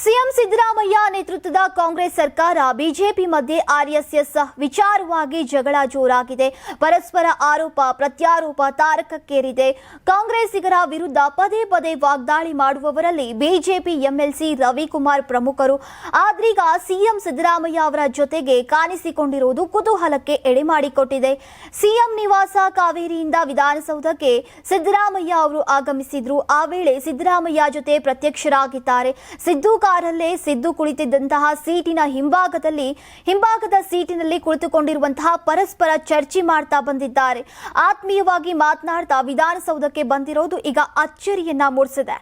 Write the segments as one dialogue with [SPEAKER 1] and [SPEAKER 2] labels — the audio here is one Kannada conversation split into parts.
[SPEAKER 1] ಸಿಎಂ ಸಿದ್ದರಾಮಯ್ಯ ನೇತೃತ್ವದ ಕಾಂಗ್ರೆಸ್ ಸರ್ಕಾರ ಬಿಜೆಪಿ ಮಧ್ಯೆ ಆರ್ಎಸ್ಎಸ್ ವಿಚಾರವಾಗಿ ಜಗಳ ಜೋರಾಗಿದೆ. ಪರಸ್ಪರ ಆರೋಪ, ಪ್ರತ್ಯಾರೋಪ ತಾರಕಕ್ಕೇರಿದೆ. ಕಾಂಗ್ರೆಸ್ಸಿಗರ ವಿರುದ್ಧ ಪದೇ ಪದೇ ವಾಗ್ದಾಳಿ ಮಾಡುವವರಲ್ಲಿ ಬಿಜೆಪಿ ಎಂಎಲ್ಸಿ ರವಿಕುಮಾರ್ ಪ್ರಮುಖರು. ಆದ್ರೀಗ ಸಿಎಂ ಸಿದ್ದರಾಮಯ್ಯ ಅವರ ಜೊತೆಗೆ ಕಾಣಿಸಿಕೊಂಡಿರುವುದು ಕುತೂಹಲಕ್ಕೆ ಎಡೆ ಮಾಡಿಕೊಟ್ಟಿದೆ. ಸಿಎಂ ನಿವಾಸ ಕಾವೇರಿಯಿಂದ ವಿಧಾನಸೌಧಕ್ಕೆ ಸಿದ್ದರಾಮಯ್ಯ ಅವರು ಆಗಮಿಸಿದ್ರು. ಆ ವೇಳೆ ಸಿದ್ದರಾಮಯ್ಯ ಜೊತೆ ಪ್ರತ್ಯಕ್ಷರಾಗಿದ್ದಾರೆ. ಸಿದ್ದು ಕಾರಲ್ಲೇ ಸಿದ್ದು ಕುಳಿತಿದ್ದಂತಹ ಸೀಟಿನ ಹಿಂಭಾಗದಲ್ಲಿ, ಹಿಂಭಾಗದ ಸೀಟಿನಲ್ಲಿ ಕುಳಿತುಕೊಂಡಿರುವಂತಹ ಪರಸ್ಪರ ಚರ್ಚೆ ಮಾಡ್ತಾ ಬಂದಿದ್ದಾರೆ. ಆತ್ಮೀಯವಾಗಿ ಮಾತನಾಡ್ತಾ ವಿಧಾನಸೌಧಕ್ಕೆ ಬಂದಿರೋದು ಈಗ ಅಚ್ಚರಿಯನ್ನ ಮೂಡಿಸಿದೆ.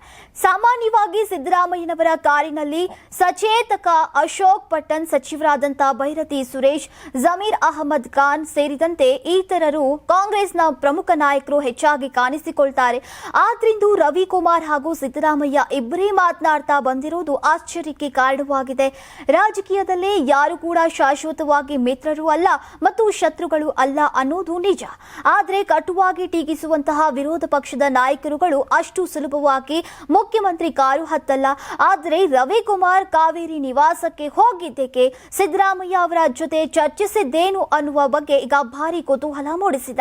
[SPEAKER 1] ಸಾಮಾನ್ಯವಾಗಿ ಸಿದ್ದರಾಮಯ್ಯನವರ ಕಾರಿನಲ್ಲಿ ಸಚೇತಕ ಅಶೋಕ್ ಪಟ್ಟನ್ ಸಚಿವರಾದಂತಹ ಭೈರತಿ ಸುರೇಶ್, ಜಮೀರ್ ಅಹಮದ್ ಖಾನ್ ಸೇರಿದಂತೆ ಇತರರು ಕಾಂಗ್ರೆಸ್ನ ಪ್ರಮುಖ ನಾಯಕರು ಹೆಚ್ಚಾಗಿ ಕಾಣಿಸಿಕೊಳ್ತಾರೆ. ಆದ್ರಿಂದು ರವಿಕುಮಾರ್ ಹಾಗೂ ಸಿದ್ದರಾಮಯ್ಯ ಇಬ್ಬರೇ ಮಾತನಾಡ್ತಾ ಬಂದಿರೋದು ಆಶ್ಚರ್ಯಕ್ಕೆ ಕಾರಣವಾಗಿದೆ. ರಾಜಕೀಯದಲ್ಲಿ ಯಾರು ಕೂಡ ಶಾಶ್ವತವಾಗಿ ಮಿತ್ರರು ಅಲ್ಲ ಮತ್ತು ಶತ್ರುಗಳು ಅಲ್ಲ ಅನ್ನೋದು ನಿಜ. ಆದರೆ ಕಟುವಾಗಿ ಟೀಕಿಸುವಂತಹ ವಿರೋಧ ಪಕ್ಷದ ನಾಯಕರುಗಳು ಅಷ್ಟು ಸುಲಭವಾಗಿ ಮುಖ್ಯಮಂತ್ರಿ ಕಾರು ಹತ್ತಲ್ಲ. ಆದರೆ ರವಿಕುಮಾರ್ ಕಾವೇರಿ ನಿವಾಸಕ್ಕೆ ಹೋಗಿದ್ದಕ್ಕೆ ಸಿದ್ದರಾಮಯ್ಯ ಅವರ ಜೊತೆ ಚರ್ಚಿಸಿದ್ದೇನು ಅನ್ನುವ ಬಗ್ಗೆ ಈಗ ಭಾರಿ ಕುತೂಹಲ ಮೂಡಿಸಿದ.